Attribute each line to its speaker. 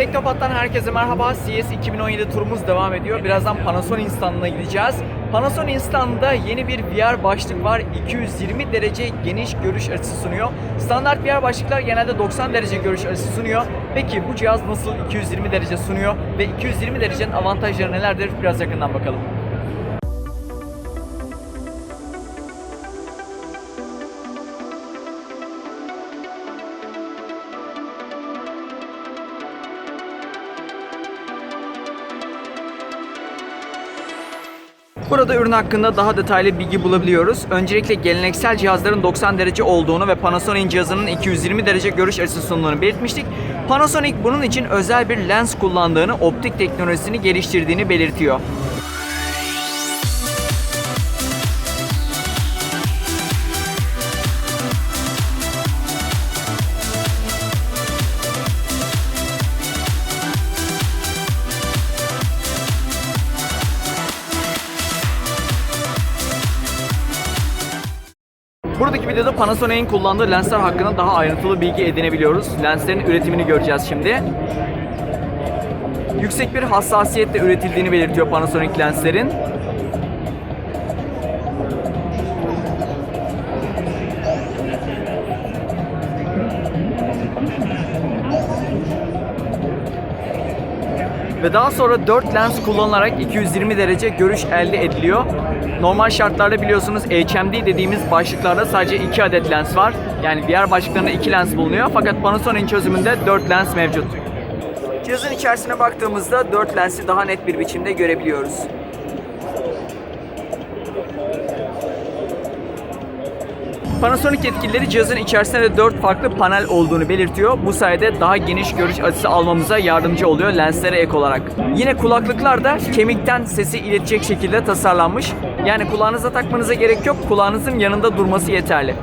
Speaker 1: Teknopat'tan herkese merhaba. CS 2017 turumuz devam ediyor. Birazdan Panasonic standına gideceğiz. Panasonic standında yeni bir VR başlık var. 220 derece geniş görüş açısı sunuyor. Standart VR başlıklar genelde 90 derece görüş açısı sunuyor. Peki bu cihaz nasıl 220 derece sunuyor ve 220 derecenin avantajları nelerdir? Biraz yakından bakalım. Burada ürün hakkında daha detaylı bilgi bulabiliyoruz. Öncelikle geleneksel cihazların 90 derece olduğunu ve Panasonic cihazının 220 derece görüş açısı sunduğunu belirtmiştik. Panasonic bunun için özel bir lens kullandığını, optik teknolojisini geliştirdiğini belirtiyor. Buradaki videoda Panasonic'in kullandığı lensler hakkında daha ayrıntılı bilgi edinebiliyoruz. Lenslerin üretimini göreceğiz şimdi. Yüksek bir hassasiyetle üretildiğini belirtiyor Panasonic lenslerin. Ve daha sonra 4 lens kullanılarak 220 derece görüş elde ediliyor. Normal şartlarda biliyorsunuz HMD dediğimiz başlıklarda sadece 2 adet lens var. Yani diğer başlıklarında 2 lens bulunuyor. Fakat Panasonic çözümünde 4 lens mevcut. Cihazın içerisine baktığımızda 4 lensi daha net bir biçimde görebiliyoruz. Panasonic yetkilileri cihazın içerisinde de 4 farklı panel olduğunu belirtiyor. Bu sayede daha geniş görüş açısı almamıza yardımcı oluyor lenslere ek olarak. Yine kulaklıklar da kemikten sesi iletecek şekilde tasarlanmış. Yani kulağınıza takmanıza gerek yok. Kulağınızın yanında durması yeterli.